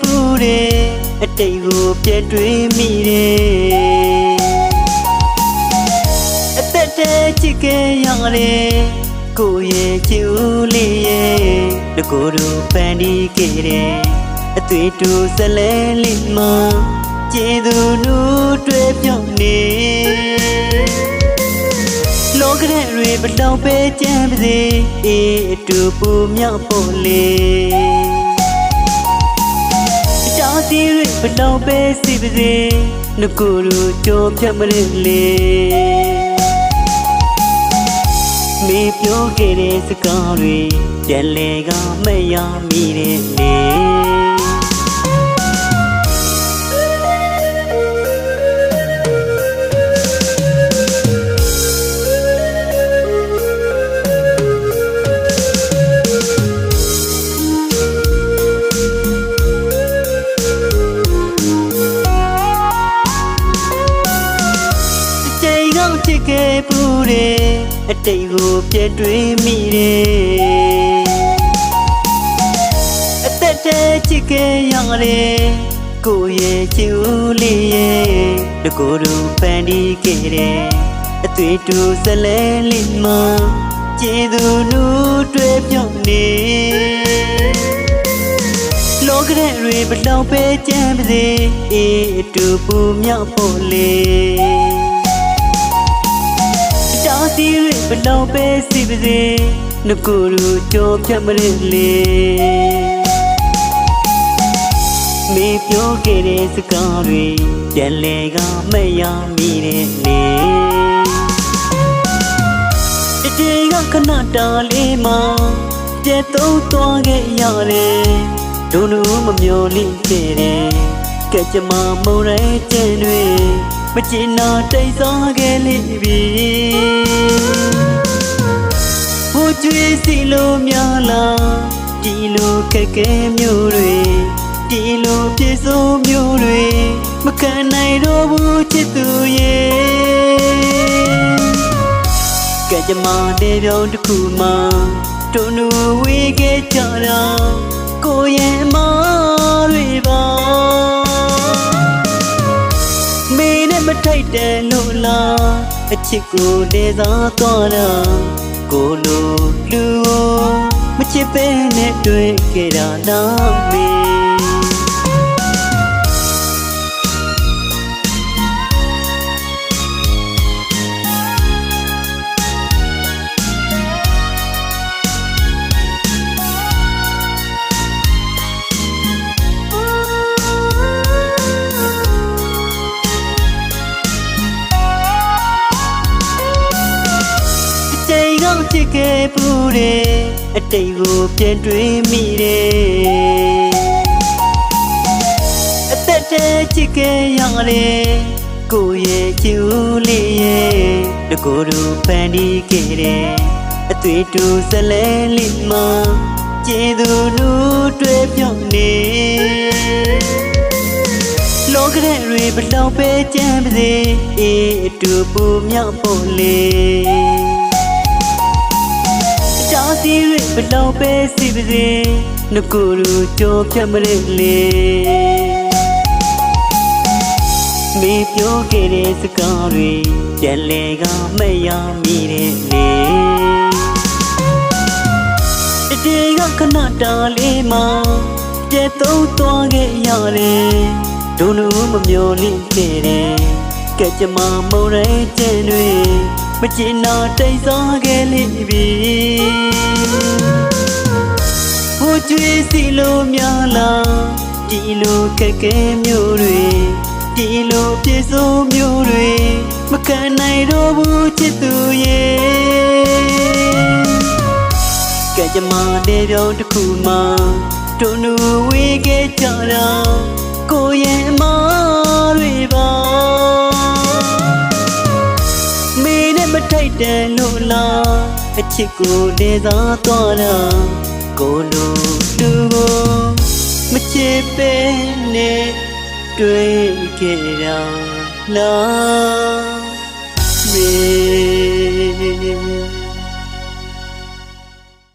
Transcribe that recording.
ပူတဲ့အတိတ်ကိုပြည့်တွေးမိတယ်အသက်တည်းချစ်ခဲ့ရတယ်ကိုယ့်ရဲ့ချစ်ဦးလေးရဲ့တကိုယ်တို့ပန်ဒီခဲ့တယ်အသွေးတူဇလဲလေးမကျေသူနူးတွေ့ပြုံးနေလောကရဲ့တွေဘလောက်ပဲကြမ်းပါစေအေးအတူပူမြောက်ဖို့လေ လောက်ပဲစီပါစေငကိုလိုကြောဖြတ်မရလေမေပြောခဲ့တဲ့စကားတွေပြန်လဲကမရမိတဲ့လေ စ်ခဲ့ပူတဲ့အတိတ်ကိုပြည့်တွေးမိတယ်အသက်တည်းချစ်ခဲ့ရတယ်ကိုယ့်ရဲ့ချစ်ဦးလေးရဲ့တကိုယ်တို့ဖန်တီးခဲ့တယ်အသွေးတူဇလဲလေးမကျေသူနူးတွေ့ပြုံးနေလောကရဲ့တွေဘလောက်ပဲကြမ်းပါစေအေးအတူပူမြောက်ဖို့လေအတား စီးတွေဘလောက်ပဲစီပါစေငကိုယ်တို့ကြောဖြတ်မရလေမေပြောခဲ့တဲ့စကားတွေပြန်လဲကမရမိတဲ့လေတတိကခဏတားလေးမှာပြတ်သုံးသွားခဲ့ရတယ်ဒုံတို့မမျော်လင့်ခဲ့တယ်ကဲ့ကြမမုံရဲကျင်တွေ မကျင်နာတိတ်စားခဲ့လိမ့်ပြီဟိုကျွေးစီလို့များလားဒီလိုခက်ခဲမျိုးတွေဒီလိုပြေစိုးမျိုးတွေမခံနိုင်တော့ဘူးချစ်သူရဲ့ကဲကြမတဲ့ပြောင်းတစ်ခုမှတုံနူဝေးခဲ့ကြတာ တယ်လို့လားအချစ်ကိုနေစားသွားတာကိုလိုလူကိုမချစ်ပဲနဲ့တွေ့ခဲ့တာလားမ ချိန်ကောင်းချစ်ခဲ့ပူတဲ့အတိတ်ကိုပြန်တွေးမိတယ်အသက်တည်းချစ်ခဲ့ရတယ်ကိုယ့်ရဲ့ချစ်ဦးလေးရဲ့တကိုယ်တို့ဖန်တီးခဲ့တယ်အသွေးတူဇလဲလေးမကျေသူနူးတွေ့ပြုံးနေလောကရဲ့တွေဘလောက်ပဲကြမ်းပါစေအေးအတူပူမြောက်ဖို့လေအ တားစီးတွေဘလောက်ပဲစီပါစေငကိုယ်တို့ကြောဖြတ်မရလေမေပြောခဲ့တဲ့စကားတွေပြန်လဲကမရမိတဲ့လေတတိကခဏတားလေးမှာပြတ်သုံးသွားခဲ့ရတယ်ဒုံလူမမျော်လင့်ခဲ့တယ်ကဲ့ကြမမုံရဲကျင်တွေ မကျင်နာတိတ်စားခဲ့လိမ့်ပြီဟိုကျွေးစီလို့များလားဒီလိုခက်ခဲမျိုးတွေဒီလိုပြေစိုးမျိုးတွေမခံနိုင်တော့ဘူးချစ်သူရဲ့ကဲကြမတဲ့ပြောင်းတစ်ခုမှတုံနူဝေးခဲ့ကြတာကိုရဲ့အမတွေပါ ထိုက်တယ်လို့လားအချစ်ကိုနေစားသွားတာကိုလိုလူကိုမချစ်ပဲနဲ့တွေ့ခဲ့တာလားမင်း